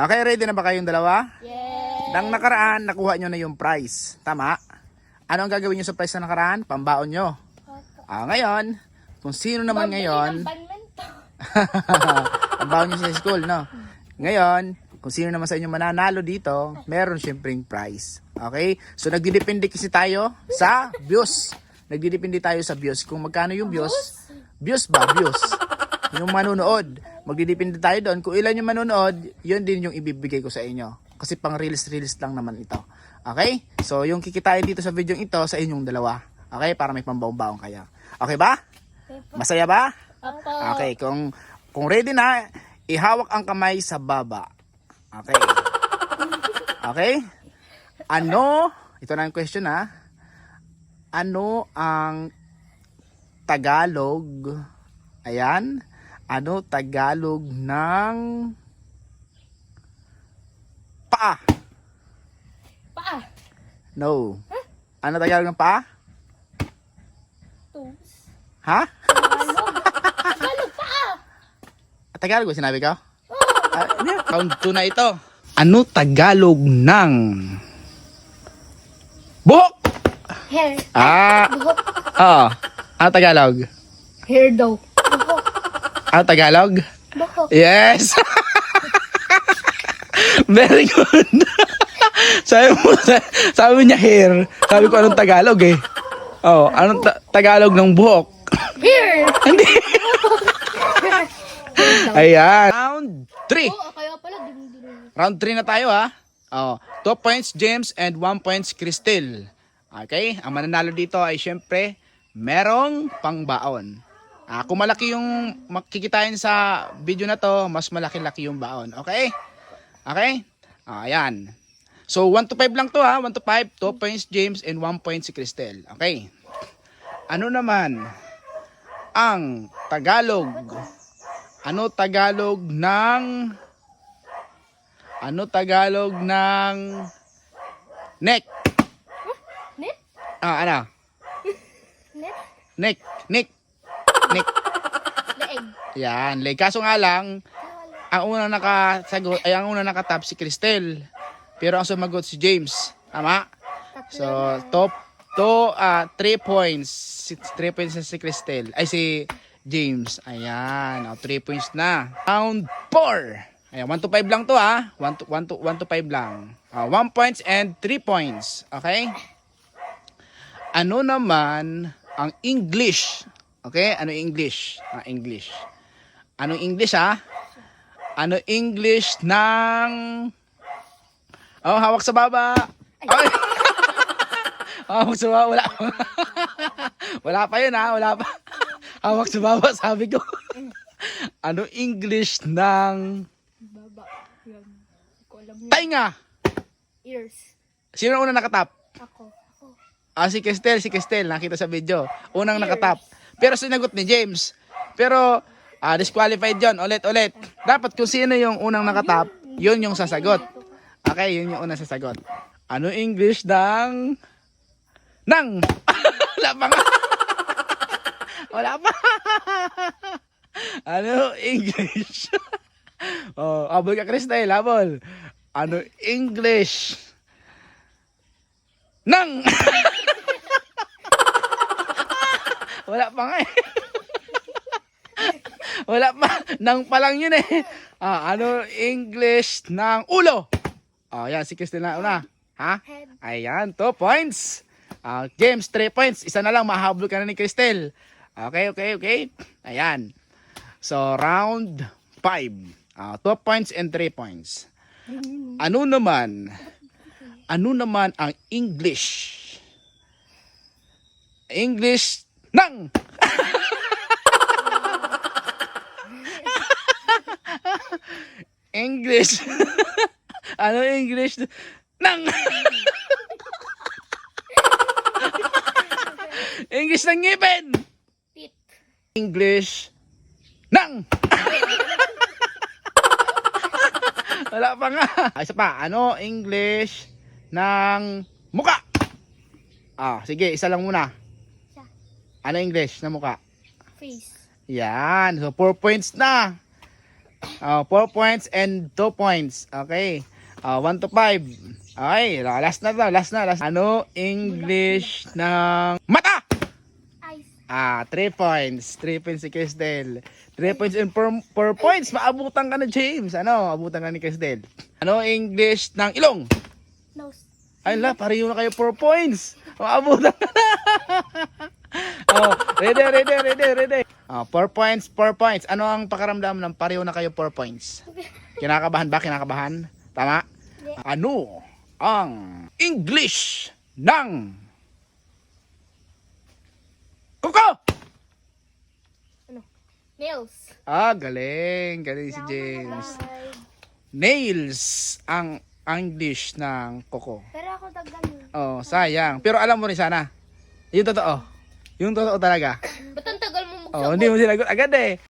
Okay, ready na ba kayong dalawa? Yes. Nang nakaraan, nakuha nyo na yung prize. Tama? Ano ang gagawin nyo sa prize na nakaraan? Pambaon nyo. Ah, ngayon, kung sino naman ngayon, Badminton. pambaon nyo sa school, no? Ngayon, kung sino naman sa inyo mananalo dito, meron syempreng prize. Okay? So, nagdidepende kasi tayo sa views. Nagdidepende tayo sa views. Kung magkano yung views, views ba? Views. Yung manonood. Magdidepende tayo doon. Kung ilan yung manonood, yun din yung ibibigay ko sa inyo. Kasi pang reels-reels lang naman ito. Okay? So, yung kikitain dito sa video ito, sa inyong dalawa. Okay? Para may pambaong-baong kaya. Okay ba? Masaya ba? Opo. Okay, kung kung ready na, ihawak ang kamay sa baba. Okay. Okay? Ano, ito na yung question ha. Ano ang Tagalog? Ayan. Ano Tagalog ng paa? Paa. No. Ano Tagalog ng paa? Toes. Ha? Tagalog. Tagalog paa. Tagalog ba sinabi ko? Ah, hindi. Round 2 na ito. Ano Tagalog ng buhok? Hair. Ah, Buhok. oo. Ano Tagalog? Hair daw. Ano Tagalog? Buhok. Yes! Very good. sabi mo, sabi niya hair. Sabi ko anong Tagalog eh. Oh, anong ta- Tagalog ng buhok? Hair. Hindi. Ayan. Round 3. Oo, kaya pala. Din. Round 3 na tayo ha. Oh, 2 points James and 1 points Cristel. Okay? Ang mananalo dito ay syempre merong pangbaon. Ah, kung malaki yung makikitain sa video na to, mas malaki-laki yung baon. Okay? Okay? Ah, ayan. So 1 to 5 lang to ha. 1 to 5, 2 points James and 1 point si Cristel. Okay? Ano naman ang Tagalog? Ano Tagalog ng ano Tagalog ng neck? Net? Ah, ano? Net? Neck. Neck. Neck. Leeg. Yan. Like, kaso nga lang, ang unang nakasagot, ay ang unang nakatap si Cristel. Pero ang sumagot si James. Tama? So, top to ah 3 points. 3 points na si Cristel. Ay, si James. Ayan. O, 3 points na. Round 4. Ayan, 1 to 5 lang to ah. 1 to 1 to 1 to 5 lang. 1 points and 3 points. Okay? Ano naman ang English? Okay? Ano English? Ah, English. Ano English ah? Ano English ng Oh, hawak sa baba. Ay. hawak sa baba. Wala. Wala pa yun ha. Wala pa. Hawak sa baba, sabi ko. ano English ng Baba. Yan. Tainga? Ears. Sino ang unang nakatap? Ako. Ako. Ah, si Kestel, si Kestel, nakita sa video. Unang nakatap. Pero sinagot ni James. Pero, ah, disqualified yon Ulit, ulit. Dapat kung sino yung unang nakatap, yun yung sasagot. Okay, yun yung unang sasagot. Ano English ng... Nang! Wala pa nga. Wala pa. ano English? oh, abol ka, Cristel, abol. Ano English? Nang! Wala pa nga eh. Wala pa. Nang pa lang yun eh. Ah, ano English ng ulo? Ah, yan. Si Christine na una. Ha? Ayan. Two points. Ah, James, three points. Isa na lang. Mahabol ka na ni Cristel. Okay, okay, okay. Ayan. So, round five. Ah, two points and three points. Ano naman? Ano naman ang English? English ng English. ano English ng English ng ngipin. Teeth. English ng Wala pa nga. Ah, Isa pa, ano English ng muka? Ah, sige, isa lang muna. Ano English ng muka? Face. Yan. So, 4 points na. Oh, 4 points and 2 points. Okay. Oh, 1 to 5. Okay, last na to, last na, last. Ano English ng mata? Ice. Ah, 3 points. 3 points si Cristel. 3 points and 4, points. Maabutan ka na, James. Ano? Abutan ka ni Cristel. Ano English ng ilong? Nose. Ay la, pareho na kayo 4 points. Maabutan ka na. oh, ready, ready, ready, ready. Oh, 4 points, 4 points. Ano ang pakaramdam ng pareho na kayo 4 points? Kinakabahan ba? Kinakabahan? Tama? Ano ang English ng Kuko? Ano? Nails. Ah, galing. Galing si James. Nails ang English ng Kuko. Pero ako dagdan yun. Oh, sayang. Pero alam mo rin sana. Yung totoo. Yung totoo talaga. Ba't ang tagal mo Oh, hindi mo sinagot agad eh.